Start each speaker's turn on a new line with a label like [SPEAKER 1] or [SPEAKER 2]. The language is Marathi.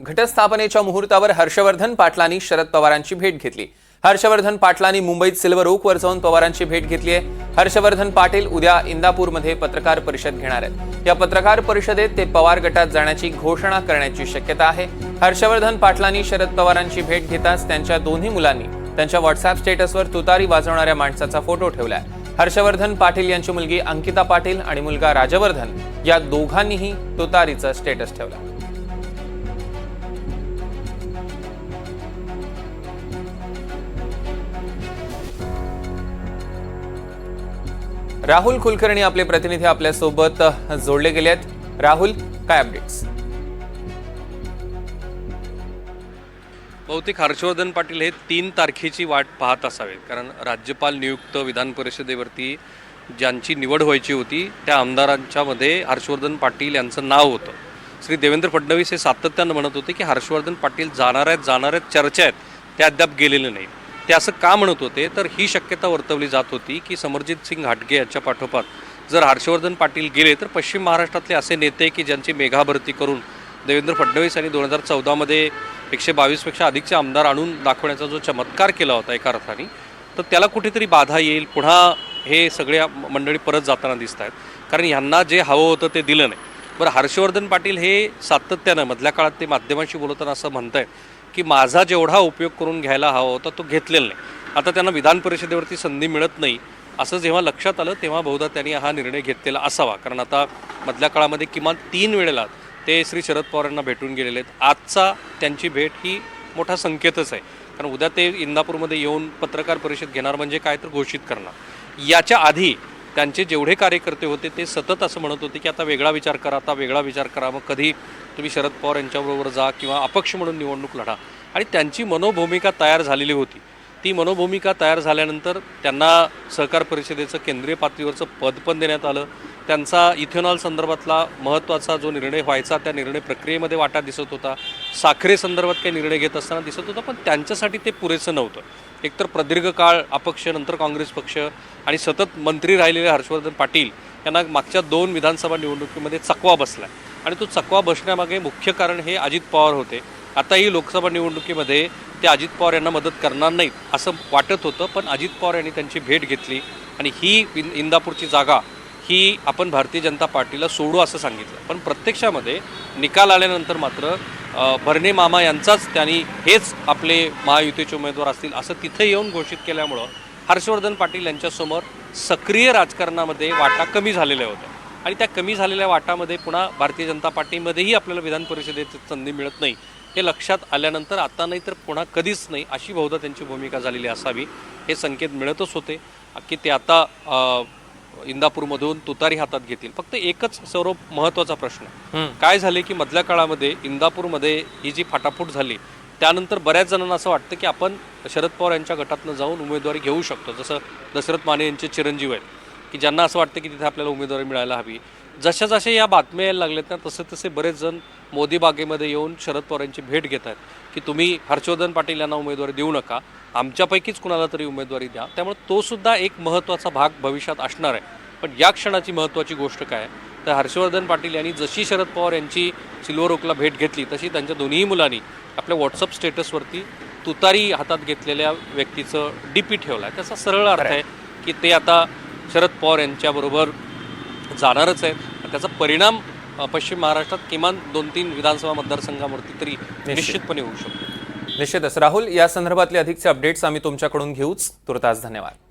[SPEAKER 1] घटस्थापनेच्या मुहूर्तावर हर्षवर्धन पाटलांनी शरद पवारांची भेट घेतली. हर्षवर्धन पाटलांनी मुंबईत सिल्वर ओकवर जाऊन पवारांची भेट घेतली आहे. हर्षवर्धन पाटील उद्या इंदापूरमध्ये पत्रकार परिषद घेणार आहेत. या पत्रकार परिषदेत ते पवार गटात जाण्याची घोषणा करण्याची शक्यता आहे. हर्षवर्धन पाटलांनी शरद पवारांची भेट घेताच त्यांच्या दोन्ही मुलांनी त्यांच्या व्हॉट्सअप स्टेटसवर तुतारी वाजवणाऱ्या माणसाचा फोटो ठेवलाय. हर्षवर्धन पाटील यांची मुलगी अंकिता पाटील आणि मुलगा राजवर्धन या दोघांनीही तुतारीचा स्टेटस ठेवला राहुल कुलकर्णी आपले प्रतिनिधी आपल्यासोबत जोडले गेले आहेत. राहुल काय अपडेट्स
[SPEAKER 2] बहुतेक हर्षवर्धन पाटील हे तीन तारखेची वाट पाहत असावेत. कारण राज्यपाल नियुक्त विधान परिषदेवरती ज्यांची निवड व्हायची होती त्या आमदारांच्या मध्ये हर्षवर्धन पाटील यांचं नाव होतं. श्री देवेंद्र फडणवीस हे सातत्यानं म्हणत होते की हर्षवर्धन पाटील जाणार आहेत जाणार आहेत चर्चा आहेत. ते अद्याप गेलेले नाहीत. ते असं का म्हणत होते? तर ही शक्यता वर्तवली जात होती की समरजित सिंग घाटगे यांच्या पाठोपाठ जर हर्षवर्धन पाटील गेले तर पश्चिम महाराष्ट्रातले असे नेते की ज्यांची मेघाभरती करून देवेंद्र फडणवीस यांनी दोन हजार चौदामध्ये एकशे बावीसपेक्षा अधिकचे आमदार आणून दाखवण्याचा जो चमत्कार केला होता एका अर्थाने तर त्याला कुठेतरी बाधा येईल. पुन्हा हे सगळ्या मंडळी परत जाताना दिसत आहेत कारण ह्यांना जे हवं होतं ते दिलं नाही. बरं हर्षवर्धन पाटील हे सातत्यानं मधल्या काळात ते माध्यमांशी बोलताना असं म्हणतायत. की माझा जेवढा उपयोग करून घ्यायला हवा होता तो घेतलेला नाही. आता त्यांना विधान परिषदेवरती संधी मिळत नाही असं जेव्हा लक्षात आलं तेव्हा बहुधा त्यांनी हा निर्णय घेतलेला असावा. कारण आता मधल्या काळामध्ये किमान तीन वेळेला ते श्री शरद पवार यांना भेटून गेलेले आहेत. आजचा त्यांची भेट ही मोठा संकेतच आहे. कारण उद्या ते इंदापूरमध्ये येऊन पत्रकार परिषद घेणार म्हणजे काय तर घोषित करणार. याच्या आधी त्यांचे जेवढे कार्यकर्ते होते ते सतत असं म्हणत होते की आता वेगळा विचार करा आता वेगळा विचार करा. मग कधी तुम्ही शरद पवार यांच्याबरोबर जा किंवा अपक्ष म्हणून निवडणूक लढा. आणि त्यांची मनोभूमिका तयार झालेली होती. ती मनोभूमिका तयार झाल्यानंतर त्यांना सहकार परिषदेचं केंद्रीय पातळीवरचं पद पण देण्यात आलं. त्यांचा इथेनॉल संदर्भातला महत्त्वाचा जो निर्णय व्हायचा त्या निर्णय प्रक्रियेमध्ये वाटा दिसत होता. साखरे संदर्भात काही निर्णय घेत असताना दिसत होता पण त्यांच्यासाठी ते पुरेसं नव्हतं. एकतर प्रदीर्घ काळ अपक्ष नंतर काँग्रेस पक्ष आणि सतत मंत्री राहिलेले हर्षवर्धन पाटील यांना मागच्या दोन विधानसभा निवडणुकीमध्ये चकवा बसला. आणि तो चकवा बसण्यामागे मुख्य कारण हे अजित पवार होते. आताही लोकसभा निवडणुकीमध्ये ते अजित पवार यांना मदत करणार नाहीत असं वाटत होतं पण अजित पवार यांनी त्यांची भेट घेतली आणि ही इंदापूरची जागा ही आपण भारतीय जनता पार्टीला सोडू असं सांगितलं. पण प्रत्यक्षामध्ये निकाल आल्यानंतर मात्र भरणे मामा यांचाच त्यांनी हेच आपले महायुतीचे उमेदवार असतील असं तिथे येऊन घोषित केल्यामुळं हर्षवर्धन पाटील यांच्यासमोर सक्रिय राजकारणामध्ये वाटा कमी झालेल्या होत्या. आणि त्या कमी झालेल्या वाटामध्ये पुन्हा भारतीय जनता पार्टीमध्येही आपल्याला विधान परिषदेत संधी मिळत नाही हे लक्षात आल्यानंतर आता नाही तर पुन्हा कधीच नाही अशी बहुधा त्यांची भूमिका झालेली असावी हे संकेत मिळतच होते. की ते आता इंदापूरमधून तुतारी हातात घेतील. फक्त एकच सर्व महत्त्वाचा प्रश्न. काय झाले की मधल्या काळामध्ये इंदापूरमध्ये ही जी फाटाफूट झाली त्यानंतर बऱ्याच जणांना असं वाटतं की आपण शरद पवार यांच्या गटातनं जाऊन उमेदवारी घेऊ शकतो. जसं दशरथ माने यांचे चिरंजीव आहेत. की ज्यांना असं वाटतं की तिथे आपल्याला उमेदवारी मिळायला हवी. जशा जशा या बातम्या यायला लागल्यात ना तसे तसे बरेच जण मोदी बागेमध्ये येऊन शरद पवार यांची भेट घेत आहेत की तुम्ही हर्षवर्धन पाटील यांना उमेदवारी देऊ नका आमच्यापैकीच कुणाला तरी उमेदवारी द्या. त्यामुळे तो सुद्धा एक महत्त्वाचा भाग भविष्यात असणार आहे. पण या क्षणाची महत्त्वाची गोष्ट काय आहे? तर हर्षवर्धन पाटील यांनी जशी शरद पवार यांची सिल्वर ओकला भेट घेतली तशी त्यांच्या दोन्ही मुलांनी आपल्या व्हॉट्सअप स्टेटसवरती तुतारी हातात घेतलेल्या व्यक्तीचं डी पी ठेवला आहे त्याचा सरळ अर्थ आहे की ते आता शरद पवार यांच्याबरोबर जाणारच आहेत त्याचा परिणाम पश्चिम महाराष्ट्रात किमान दोन तीन विधानसभा मतदारसंघावरती तरी निश्चितपणे होऊ शकतो.
[SPEAKER 1] निश्चितच. राहुल या संदर्भातले अधिकचे अपडेट्स आम्ही तुमच्याकडून घेऊच. तुर्तास धन्यवाद.